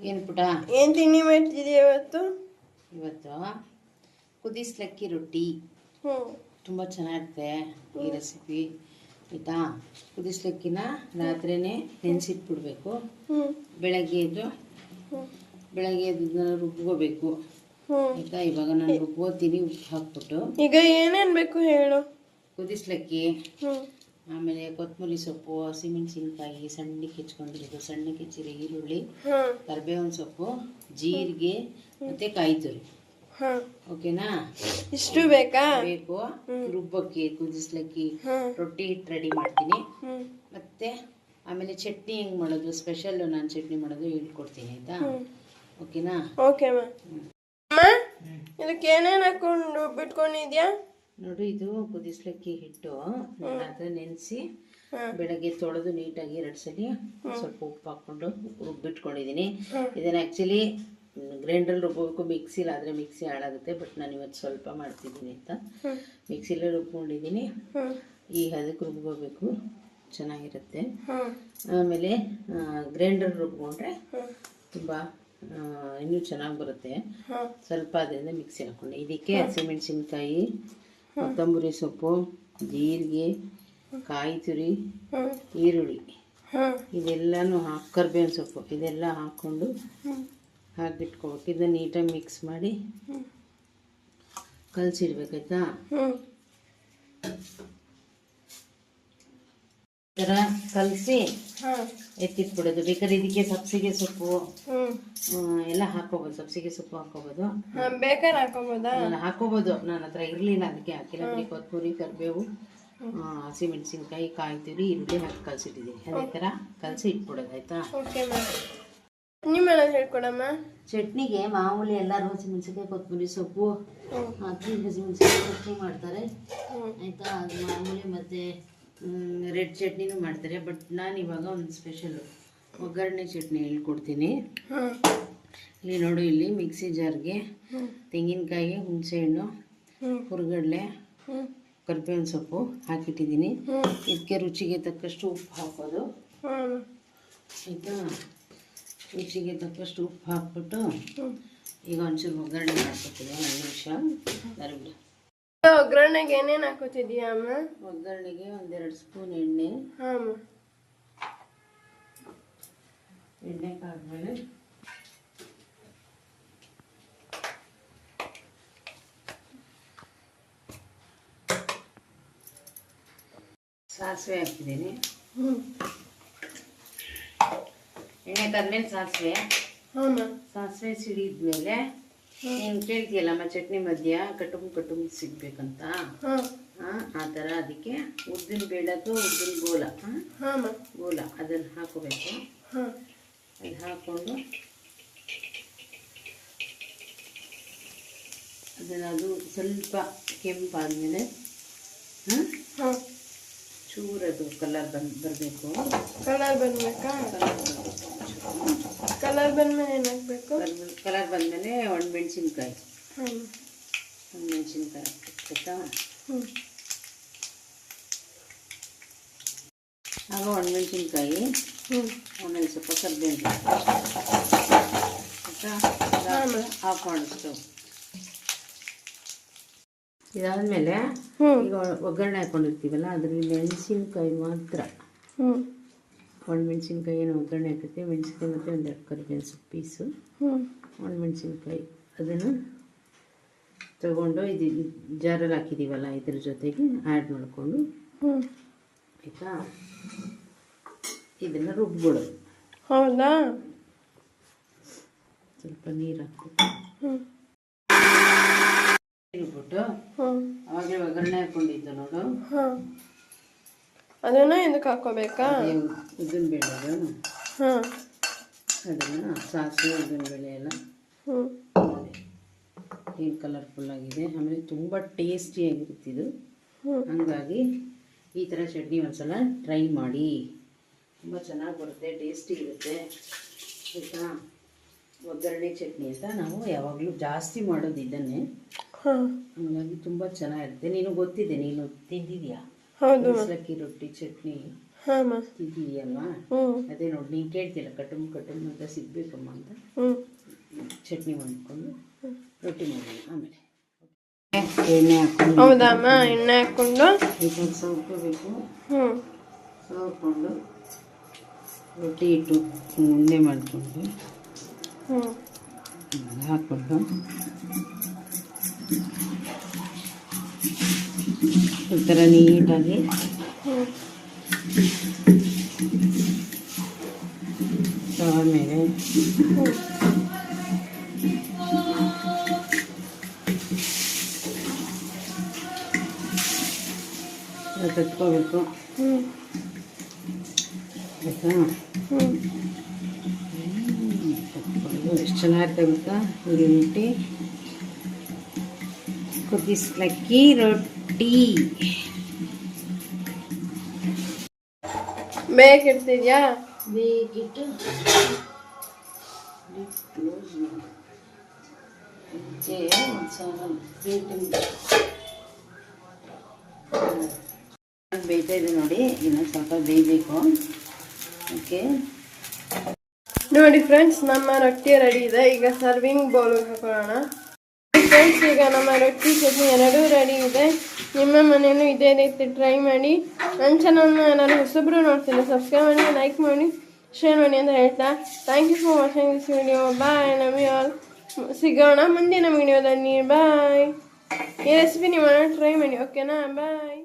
ಏನು ಪುಟ? ಏನು ತಿಂಡಿ ಮಾಡ್ತಿದ್ಯಾ ಇವತ್ತು ಇವತ್ತು ಕುದಿಸ್ಲಕ್ಕಿ ರೊಟ್ಟಿ. ಹ್ಞೂ. ತುಂಬ ಚೆನ್ನಾಗಿರುತ್ತೆ ಈ ರೆಸಿಪಿ ಆಯಿತಾ? ಕುದಿಸ್ಲಕ್ಕಿನ ರಾತ್ರಿನೇ ನೆನೆಸಿಟ್ಬಿಡ್ಬೇಕು. ಹ್ಞೂ. ಬೆಳಗ್ಗೆ ಎದ್ದು ಬೆಳಗ್ಗೆ ಎದ್ದು ರುಬ್ಕೋಬೇಕು. ಆಯಿತಾ? ಇವಾಗ ನಾನು ರುಬ್ಕೋತೀನಿ ಉಪ್ಪು ಹಾಕ್ಬಿಟ್ಟು. ಈಗ ಏನೇನು ಬೇಕು ಹೇಳು. ಕುದಿಸ್ಲಕ್ಕಿ. ಹ್ಮ್ ಆಮೇಲೆ ಕೊತ್ತಂಬರಿ ಸೊಪ್ಪು ಹಸಿಮೆಣಸಿನ್ಕಾಯಿ ಸಣ್ಣಕ್ಕೆ ಹೆಚ್ಕೊಂಡಿರೋದು. ಸಣ್ಣಕ್ಕೆ ಹೆಚ್ಚಿರೋ ಈರುಳ್ಳಿ ಕರ್ಬೇವಿನ ಸೊಪ್ಪು ಜೀರಿಗೆ ಮತ್ತೆ ಕಾಯಿ ತುರಿ ಓಕೆನಾ? ಇಷ್ಟು ಬೇಕಾ? ಬೇಕು. ರುಬ್ಬಕ್ಕೆ ಕುದಿಸ್ಲಕ್ಕಿ ರೊಟ್ಟಿ ಹಿಟ್ಟು ರೆಡಿ ಮಾಡ್ತೀನಿ. ಮತ್ತೆ ಆಮೇಲೆ ಚಟ್ನಿ ಹೆಂಗ್ ಮಾಡೋದು? ಸ್ಪೆಷಲ್ ನಾನು ಚಟ್ನಿ ಮಾಡೋದು ಹೇಳ್ಕೊಡ್ತೀನಿ ಆಯ್ತಾ? ಓಕೆನಾ? ಓಕೆ ಇದಕ್ಕೆ ಏನೇನು ಹಾಕೊಂಡು ಬಿಟ್ಕೊಂಡಿದ್ಯಾ? ನೋಡು ಇದು ಕುದಿಸ್ಲಕ್ಕಿ ಹಿಟ್ಟು. ಅದನ್ನ ನೆನೆಸಿ. ಬೆಳಗ್ಗೆ ತೊಳೆದು ನೀಟಾಗಿ ಎರಡು ಸಲ ಸ್ವಲ್ಪ ಉಪ್ಪು ಹಾಕ್ಕೊಂಡು ರುಬ್ಬಿಟ್ಕೊಂಡಿದ್ದೀನಿ ಇದನ್ನು ಆ್ಯಕ್ಚುಲಿ ಗ್ರೈಂಡ್ರಲ್ಲಿ ರುಬ್ಬಬೇಕು ಮಿಕ್ಸಿಲಿ ಆದರೆ ಮಿಕ್ಸಿ ಹಾಳಾಗುತ್ತೆ ಬಟ್ ನಾನು ಇವತ್ತು ಸ್ವಲ್ಪ ಮಾಡ್ತಿದ್ದೀನಿ ಅಂತ. ಮಿಕ್ಸಿಲೇ ರುಬ್ಕೊಂಡಿದ್ದೀನಿ ಈ ಹದಕ್ಕೆ ರುಬ್ಕೋಬೇಕು ಚೆನ್ನಾಗಿರುತ್ತೆ. ಆಮೇಲೆ ಗ್ರೈಂಡರ್ ರುಬ್ಕೊಂಡ್ರೆ ತುಂಬ ಇನ್ನೂ ಚೆನ್ನಾಗಿ ಬರುತ್ತೆ. ಸ್ವಲ್ಪ ಅದರಿಂದ ಮಿಕ್ಸಿ ಹಾಕ್ಕೊಂಡೆ ಇದಕ್ಕೆ ಹಸಿಮೆಣಸಿನ್ಕಾಯಿ ಕೊತ್ತಂಬರಿ ಸೊಪ್ಪು, ಜೀರಿಗೆ, ಕಾಯಿ ತುರಿ, ಈರುಳ್ಳಿ. ಇದೆಲ್ಲನೂ ಹಾಕಿ, ಕರ್ಬೇವಿನ ಸೊಪ್ಪು. ಇದೆಲ್ಲ ಹಾಕ್ಕೊಂಡು ಹಾಕಿಟ್ಕೋಬೇಕು ಇದನ್ನು ನೀಟಾಗಿ ಮಿಕ್ಸ್ ಮಾಡಿ. ಕಲಸಿಡ್ಬೇಕಾಯ್ತಾ? ಈ ಥರ ಕಲಸಿ ಎತ್ತಿಟ್ಬಿಡೋದು. ಬೇಕಾದ್ರೆ ಇದಕ್ಕೆ ಸಬ್ಸಿಗೆ ಸೊಪ್ಪು ಎಲ್ಲ ಹಾಕೋಬಹುದು ಸಬ್ಸಿಗೆ ಸೊಪ್ಪು ಹಾಕೋಬಹುದು ಹಾಕೋಬಹುದು ಬೇಕಾದ್ರೆ ಹಾಕೋಬೋದಾ ನಾನು ಹಾಕೋಬೋದು ನನ್ನ ಹತ್ರ ಇರಲಿಲ್ಲ ಅದಕ್ಕೆ ಹಾಕಿಲ್ಲ. ಬರೀ ಕೊತ್ತಂಬರಿ ಕರಿಬೇವು ಹಸಿಮೆಣಸಿನ್ಕಾಯಿ ಕಾಯಿ ತುರಿ ಈರುಳ್ಳಿ ಹಾಕಿ ಕಲಸಿಟ್ಟಿದ್ದೀನಿ ಅದೇ ಥರ ಕಲಸಿ ಇಟ್ಬಿಡೋದು ಆಯ್ತಾ? ನಿಮ್ಮೆಲ್ಲ ಹೇಳ್ಕೊಡಮ್ಮ. ಚಟ್ನಿಗೆ ಮಾಮೂಲಿ ಎಲ್ಲರೂ ಹಸಿಮೆಣಸಿನ್ಕಾಯಿ ಕೊತ್ತಂಬರಿ ಸೊಪ್ಪು ಹಾಕಿ ಹಸಿಮೆಣಸಿನ್ಕಾಯಿ ಚಟ್ನಿ ಮಾಡ್ತಾರೆ. ಆಯ್ತಾ ಆಯಿತಾ? ಅದು ಮಾಮೂಲಿ ಮತ್ತು ರೆಡ್ ಚಟ್ನಿನೂ ಮಾಡ್ತಾರೆ ಬಟ್ ನಾನು ಇವಾಗ ಒಂದು ಸ್ಪೆಷಲು ಒಗ್ಗರಣೆ ಚಟ್ನಿ ಹೇಳ್ಕೊಡ್ತೀನಿ. ಇಲ್ಲಿ ನೋಡು ಇಲ್ಲಿ ಮಿಕ್ಸಿ ಜಾರ್ಗೆ ತೆಂಗಿನಕಾಯಿ ಹುಣಸೆಹಣ್ಣು ಹಣ್ಣು ಹುರ್ಗಡ್ಲೆ ಕರ್ಬೇವಿನ ಸೊಪ್ಪು ಹಾಕಿಟ್ಟಿದ್ದೀನಿ. ಇದಕ್ಕೆ ರುಚಿಗೆ ತಕ್ಕಷ್ಟು ಉಪ್ಪು ಹಾಕೋದು. ಆಯಿತಾ? ರುಚಿಗೆ ತಕ್ಕಷ್ಟು ಉಪ್ಪು ಹಾಕ್ಬಿಟ್ಟು ಈಗ ಒಂಚೂರು ಒಗ್ಗರಣೆ ಮಾಡ್ಕೊತೀನಿ ಒಂದು ನಿಮಿಷ. ಬರಬಿಡು ಒಗ್ಗರಣೆಗೆ ಏನೇನು ಹಾಕೋತಿದ್ಯಾ ಅಮ್ಮ ಒಗ್ಗರಣೆಗೆ ಒಂದೆರಡು ಸ್ಪೂನ್ ಎಣ್ಣೆ ಹಾಂ ಅಮ್ಮ ಎಣ್ಣೆ ಕಾದ್ಮೇಲೆ ಸಾಸಿವೆ ಹಾಕಿದ್ದೀನಿ ಹ್ಞೂ ಎಣ್ಣೆ ಕಾದ್ಮೇಲೆ ಸಾಸಿವೆ ಹಾಂ ಮ್ಯಾಮ್ ಸಾಸಿವೆ ಸಿಡಿದ್ಮೇಲೆ ನೀನು ಕೇಳ್ತೀಯಲ್ಲಮ್ಮ ಚಟ್ನಿ ಮಧ್ಯ ಕಟುಂಬ ಕಟುಂಬ ಸಿಗ್ಬೇಕಂತ? ಹಾಂ ಆ, ಆ ಥರ ಅದಕ್ಕೆ ಉದ್ದಿನ ಬೇಳದು ಉದ್ದಿನ ಗೋಲ ಗೋಲ ಅದನ್ನು ಹಾಕೋಬೇಕು. ಹಾಂ ಅದು ಹಾಕೊಂಡು ಅದನ್ನು ಅದು ಸ್ವಲ್ಪ ಕೆಂಪಾದಮೇಲೆ ಹಾಂ? ಹಾಂ ಚೂರದು ಕಲರ್ ಬಂದು ಬರಬೇಕು. ಕಲರ್ ಬಂದ್ಬೇಕಾ? ಕಲರ್ ಬಂದ್ಮೇಲೆ ಏನು ಹಾಕ್ಬೇಕು ಕಲರ್ ಬಂದಮೇಲೆ ಒಣಮೆಣ್ಸಿನ್ಕಾಯಿ. ಹಾಂ ಒಣಮೆಣ್ಸಿನ್ಕಾಯಿ ಹಾಕ್ಬೇಕಾ ಹ್ಞೂ ಆಗ ಒಣಮೆಣ್ಸಿನ್ಕಾಯಿ ಹ್ಞೂ ಆಮೇಲೆ ಸ್ವಲ್ಪ ಕರ್ಬೇವು? ಆಫ್ ಮಾಡಿಸ್ತು ಇದಾದಮೇಲೆ ಹ್ಞೂ ಈಗ ಒಗ್ಗರಣೆ ಹಾಕೊಂಡಿರ್ತೀವಲ್ಲ ಅದ್ರಲ್ಲಿ ಮೆಣಸಿನ್ಕಾಯಿ ಮಾತ್ರ. ಹ್ಞೂ ಒಣಮೆಣ್ಸಿನ್ಕಾಯಿ ಏನು ಒಗ್ಗರಣೆ ಹಾಕಿರ್ತೀವಿ. ಮೆಣಸಿನ್ಕಾಯಿ ಮತ್ತು ಒಂದೆರಡು ಕರಿಬೇವಿನ ಸೊಪ್ಪು ಪೀಸು. ಒಣ ಮೆಣಸಿನ್ಕಾಯಿ. ಅದನ್ನು ತಗೊಂಡು ಇದು ಜಾರಲ್ಲಿ ಹಾಕಿದ್ದೀವಲ್ಲ ಇದ್ರ ಜೊತೆಗೆ ಆ್ಯಡ್ ಮಾಡಿಕೊಂಡು ಹ್ಞೂ ಆಯಿತಾ? ಇದನ್ನು ರುಬ್ಬಿಡೋದು ಹೌದಾ? ಸ್ವಲ್ಪ ನೀರು ಹಾಕ್ಬಿಟ್ಟು ರುಬ್ಬಿಟ್ಟು ಒಗ್ಗರಣೆ ಹಾಕ್ಕೊಂಡಿದ್ದು ನೋಡು. ಅದನ್ನು ಇದಕ್ಕೆ ಹಾಕೋಬೇಕಾ? ಉದ್ದಿನ ಬೇಳೆ ಅದು ಹಾಂ. ಅದನ್ನು ಸಾಸಿವೆ ಉದ್ದಿನ ಬೇಳೆ ಎಲ್ಲ. ಹ್ಞೂ ಏನು ಕಲರ್ಫುಲ್ ಆಗಿದೆ. ಆಮೇಲೆ ತುಂಬ ಟೇಸ್ಟಿಯಾಗಿರುತ್ತೆ ಇದು. ಹಂಗಾಗಿ ಈ ಥರ ಚಟ್ನಿ ಒಂದ್ಸಲ ಟ್ರೈ ಮಾಡಿ. ತುಂಬ ಚೆನ್ನಾಗಿ ಬರುತ್ತೆ ಟೇಸ್ಟಿ ಇರುತ್ತೆ. ಆಯಿತಾ? ಒಗ್ಗರಣೆ ಚಟ್ನಿ ಅಂತ ನಾವು ಯಾವಾಗಲೂ ಜಾಸ್ತಿ ಮಾಡೋದು ಇದನ್ನೇ. ಹಾಂ. ಹಾಗಾಗಿ ತುಂಬ ಚೆನ್ನಾಗಿರುತ್ತೆ. ನೀನು ಗೊತ್ತಿದೆ ನೀನು ತಿಂದಿದ್ಯಾ? ಹೌದು ಬಿಸ್ಲಕ್ಕಿ ರೊಟ್ಟಿ ಚಟ್ನಿ. ಹಾಂ ಹ್ಞೂ. ಅದೇ ನೋಡಿ ನೀನು ಕೇಳ್ತಿಲ್ಲ ಕಟುಮ್ ಕಟುಮ್ ಅಂತ ಸಿಗ್ಬೇಕಮ್ಮ ಅಂತ. ಹ್ಞೂ. ಚಟ್ನಿ ಮಾಡ್ಕೊಂಡು ರೊಟ್ಟಿ ಮಾಡೋಣ ಆಮೇಲೆ. ಎಣ್ಣೆ ಹಾಕೊಂಡು ಹೌದಾ ಅಮ್ಮ ಎಣ್ಣೆ ಹಾಕ್ಕೊಂಡು ಇದನ್ನು ಸೌಕೋಬೇಕು ಹ್ಞೂ. ಸೌಕೊಂಡು ರೊಟ್ಟಿ ಇಟ್ಟು ಉಂಡೆ ಮಾಡಿಕೊಂಡು ಹ್ಞೂ. ಹಾಕ್ಕೊಂಡು ಈ ಥರ ನೀಟಾಗಿ ತವ ಮೇಲೆ ಕಟ್ಕೊಂಡು ಎಷ್ಟು ಚೆನ್ನಾಗಿರುತ್ತೆ ಗೊತ್ತಾ? ಇಲ್ಲಿ ರೊಟ್ಟಿ ಕುದಿಸ್ಲಕ್ಕಿ ರೊಟ್ಟಿ. ಬೇಕಿಟ್ಟು ಒಂದು ಸಾವಿರ ಪ್ಲೇಟಿಂಗ್ ಬೇಯ್ತಾ ಇದೆ ನೋಡಿ ಇನ್ನೊಂದು ಸ್ವಲ್ಪ ಬೇಯಬೇಕು ಓಕೆ ನೋಡಿ ಫ್ರೆಂಡ್ಸ್ ನಮ್ಮ ರೊಟ್ಟಿ ರೆಡಿ ಇದೆ. ಈಗ ಸರ್ವಿಂಗ್ ಬೌಲ್ಗೆ ಹಾಕೊಳ್ಳೋಣ ಫ್ರೆಂಡ್ಸ್ ಈಗ ನಮ್ಮ ರೊಟ್ಟಿ ಚಟ್ನಿ ಎರಡೂ ರೆಡಿ ಇದೆ. ನಿಮ್ಮ ಮನೆಯಲ್ಲೂ ಇದೇ ರೀತಿ ಟ್ರೈ ಮಾಡಿ. ನನ್ನ ಚಾನಲ್ನ ನಾನು ಹೊಸಬ್ರು ನೋಡ್ತೀನಿ. ಸಬ್ಸ್ಕ್ರೈಬ್ ಮಾಡಿ ಲೈಕ್ ಮಾಡಿ ಶೇರ್ ಮಾಡಿ ಅಂತ ಹೇಳ್ತಾ. Thank you for watching this video bye ನಮಗೆ ಆಲ್ ಸಿಗೋಣ ಮುಂದಿನ ವಿಡಿಯೋದಲ್ಲಿ ಬಾಯ್ ಈ ರೆಸಿಪಿ ನೀವು ಟ್ರೈ ಮಾಡಿ ಓಕೆನಾ ಬಾಯ್